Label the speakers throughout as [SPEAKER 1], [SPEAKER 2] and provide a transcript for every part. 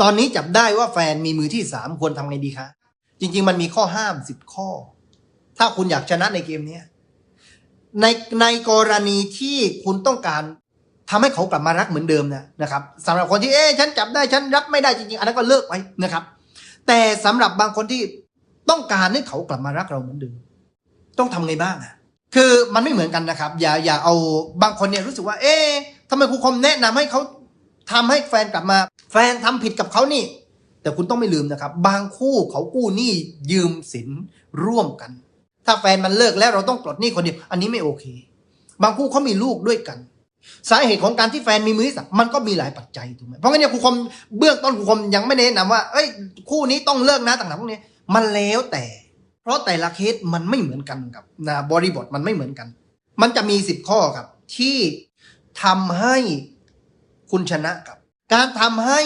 [SPEAKER 1] ตอนนี้จับได้ว่าแฟนมีมือที่สามควรทำไงดีคะ จริง ๆ มันมีข้อห้ามสิบข้อ ถ้าคุณอยากชนะในเกมเนี้ในในกรณีที่คุณต้องการทำให้เขากลับมารักเหมือนเดิมนะนะครับสำหรับคนที่เอ๊ะฉันจับได้ฉันรับไม่ได้จริงๆ อันนั้นก็เลิกไปนะครับ แต่สำหรับบางคนที่ต้องการให้เขากลับมารักเราเหมือนเดิม ต้องทำไงบ้างอะคือมันไม่เหมือนกันนะครับ อย่าอย่าเอาบางคนเนี่ยรู้สึกว่า เอ๊ะทำไมครูคมแนะนำให้เขาทำให้แฟนกลับมา แฟนทำผิดกับเขานี่ แต่คุณต้องไม่ลืมนะครับ บางคู่เขากู้หนี้ยืมสินร่วมกัน ถ้าแฟนมันเลิกแล้วเราต้องปลดหนี้คนเดียวอันนี้ไม่โอเค บางคู่เขามีลูกด้วยกัน สาเหตุของการที่แฟนมีมือที่สามมันก็มีหลายปัจจัยถูกไหมเพราะงั้นเนี่ยครูคมเบื้องต้นครูคมยังไม่แนะนำว่าเอ้ยคู่นี้ต้องเลิกนะต่างๆพวกนี้มันแล้วแต่ เพราะแต่ละเคสมันไม่เหมือนกันครับนะบริบทมันไม่เหมือนกัน มันจะมีสิบข้อครับที่ทำให้คุณชนะครับ การทำให้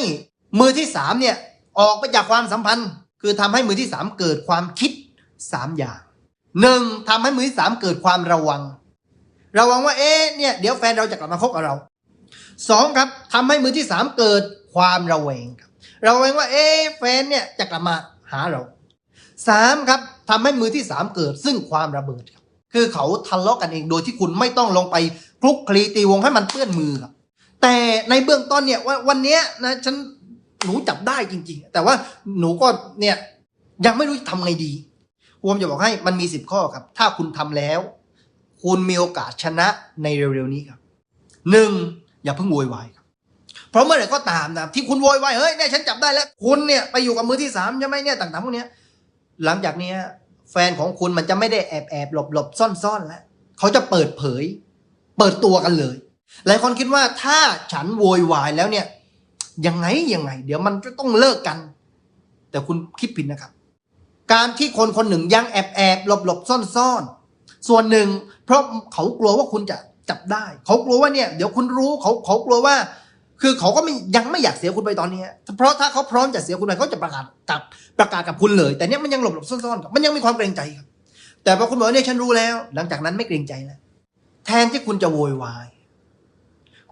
[SPEAKER 1] มือที่สามเนี่ยออกไปจากความสัมพันธ์ คือทำให้มือที่สามเกิดความคิดสามอย่างหนึ่งทำให้มือที่สามเกิดความระวัง ระวังว่าเอ๊ะเนี่ยเดี๋ยวแฟนเราจะกลับมาคบกับเราสองครับทำให้มือที่สามเกิดความระแวงครับระแวงว่าเอ๊ะแฟนเนี่ยจะกลับมาหาเราสามครับทำให้มือที่สามเกิดซึ่งความระเบิดครับคือเขาทะเลาะกันเองโดยที่คุณไม่ต้องลงไปคลุกคลีตีวงให้มันเปื้อนมือครับ แต่ในเบื้องต้นเนี่ยว่าวันนี้นะฉันหนูจับได้จริง ๆ แต่ว่าหนูก็เนี่ยยังไม่รู้จะทำไงดีผมจะบอกให้มันมีสิบข้อครับ ถ้าคุณทำแล้ว คุณมีโอกาสชนะในเร็วๆนี้ครับหนึ่งอย่าเพิ่งโวยวายครับ เพราะเมื่อไหร่ก็ตามนะที่คุณโวยวายเฮ้ยเนี่ยฉันจับได้แล้ว คุณเนี่ยไปอยู่กับมือที่สามใช่ไหมเนี่ยต่างๆพวกเนี้ย หลังจากเนี้ยแฟนของคุณมันจะไม่ได้แอบแอบหลบหลบซ่อนซ่อนแล้วเขาจะเปิดเผย เปิดตัวกันเลย หลายคนคิดว่าถ้าฉันโวยวายแล้วเนี่ยยังไงยังไง เดี๋ยวมันจะต้องเลิกกัน แต่คุณคิดผิดนะครับ การที่คนคนหนึ่งยังแอบแอบหลบหลบซ่อนซ่อนส่วนหนึ่ง เพราะเขากลัวว่าคุณจะจับได้ เขากลัวว่าเนี่ย เดี๋ยวคุณรู้เขาเขากลัวว่า คือเขาก็ไม่ยังไม่อยากเสียคุณไปตอนนี้ เพราะถ้าเขาพร้อมจะเสียคุณไปเขาจะประกาศกับประกาศกับคุณเลย แต่เนี้ยมันยังหลบหลบซ่อนๆครับมันยังมีความเกรงใจครับ แต่พอคุณบอกว่าเนี่ยฉันรู้แล้ว หลังจากนั้นไม่เกรงใจแล้วแทนที่คุณจะโวยวาย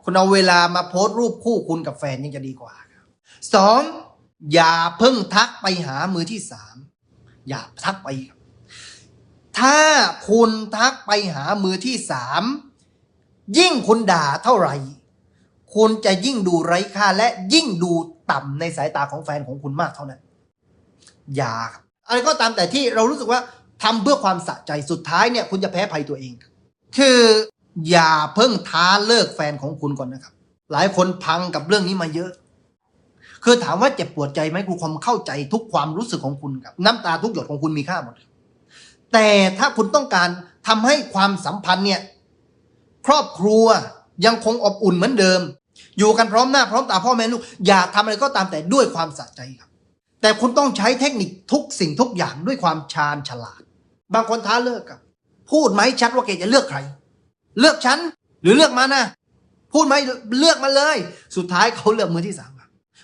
[SPEAKER 1] คุณเอาเวลามาโพสต์รูปคู่คุณกับแฟนยังจะดีกว่าครับสองอย่าเพิ่งทักไปหามือที่สามอย่าทักไป ถ้าคุณทักไปหามือที่สามยิ่งคุณด่าเท่าไหร่ คุณจะยิ่งดูไร้ค่าและยิ่งดูต่ำในสายตาของแฟนของคุณมากเท่านั้น อย่าครับอะไรก็ตามแต่ที่เรารู้สึกว่าทำเพื่อความสะใจสุดท้ายเนี่ย คุณจะแพ้ภัยตัวเอง คือ อย่าเพิ่งท้าเลิกแฟนของคุณก่อนนะครับ หลายคนพังกับเรื่องนี้มาเยอะ คือถามว่าเจ็บปวดใจไหมครูความเข้าใจทุกความรู้สึกของคุณครับ น้ำตาทุกหยดของคุณมีค่าหมดครับแต่ถ้าคุณต้องการทำให้ความสัมพันธ์เนี่ย ครอบครัวยังคงอบอุ่นเหมือนเดิม อยู่กันพร้อมหน้าพร้อมตาพ่อแม่ลูก อย่าทำอะไรก็ตามแต่ด้วยความสะใจครับ แต่คุณต้องใช้เทคนิคทุกสิ่งทุกอย่างด้วยความชาญฉลาด บางคนท้าเลิกครับ พูดไหมชัดว่าแกจะเลือกใคร เลือกฉัน หรือเลือกมันนะพูดไหมเลือกมาเลย สุดท้ายเขาเลือกมือที่สาม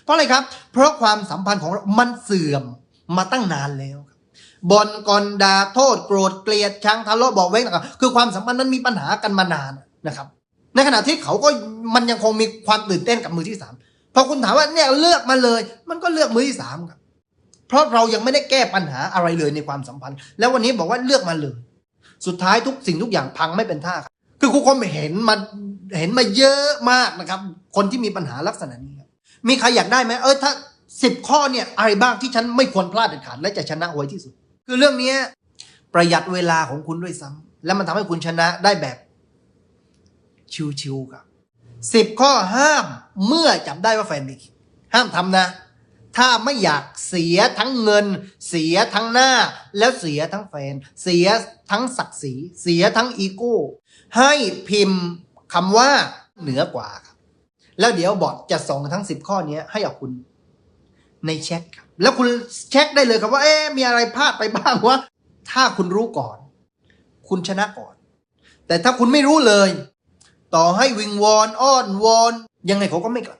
[SPEAKER 1] เพราะอะไรครับ เพราะความสัมพันธ์ของเรามันเสื่อมมาตั้งนานแล้วบบนกลด่าโทษโกรธเกลียดชังทะเลาะบอกเว้งนะครับคือความสัมพันธ์นั้นมีปัญหากันมานานนะครับ ในขณะที่เขาก็มันยังคงมีความตื่นเต้นกับมือที่สามพอคุณถามว่าเนี่ยเลือกมาเลย มันก็เลือกมือที่สามครับเพราะเรายังไม่ได้แก้ปัญหาอะไรเลยในความสัมพันธ์ แล้ววันนี้บอกว่าเลือกมาเลย สุดท้ายทุกสิ่งทุกอย่างพังไม่เป็นท่าครับ คือครูคมเห็นมาเห็นมาเยอะมากนะครับ คนที่มีปัญหาลักษณะนี้ครับมีใครอยากได้ไหมเออถ้าสิบข้อเนี่ยอะไรบ้างที่ฉันไม่ควรพลาดเด็ดขาดและจะชนะไวที่สุด คือเรื่องนี้ประหยัดเวลาของคุณด้วยซ้ำแล้วมันทำให้คุณชนะได้แบบ ชิวๆครับสิบข้อห้ามเมื่อจับได้ว่าแฟนมีห้ามทำนะ ถ้าไม่อยากเสียทั้งเงิน เสียทั้งหน้า แล้วเสียทั้งแฟน เสียทั้งศักดิ์ศรีเสียทั้งอีโก้ให้พิมพ์คำว่าเหนือกว่าครับ แล้วเดี๋ยวบอทจะส่งทั้งสิบข้อนี้ให้กับคุณในแชทครับ แล้วคุณเช็คได้เลยครับว่าเอ๊มีอะไรพลาดไปบ้างวะถ้าคุณรู้ก่อน คุณชนะก่อน แต่ถ้าคุณไม่รู้เลย ต่อให้วิงวอนอ้อนวอนยังไงเขาก็ไม่กลับ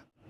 [SPEAKER 1] ับ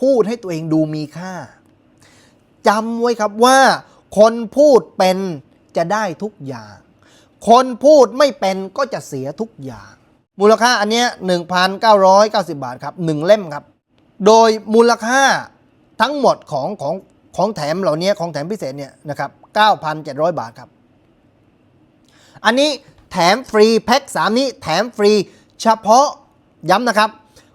[SPEAKER 1] พูดให้ตัวเองดูมีค่าจำไว้ครับว่า คนพูดเป็นจะได้ทุกอย่าง คนพูดไม่เป็นก็จะเสียทุกอย่าง มูลค่าอันเนี้ย1,990 บาทครับ 1 เล่มครับ โดยมูลค่าทั้งหมดของของของแถมเหล่านี้ของแถมพิเศษเนี่ยนะครับ 9,700 บาทครับ อันนี้แถมฟรีแพ็ค3 นี้แถมฟรีเฉพาะย้ำนะครับ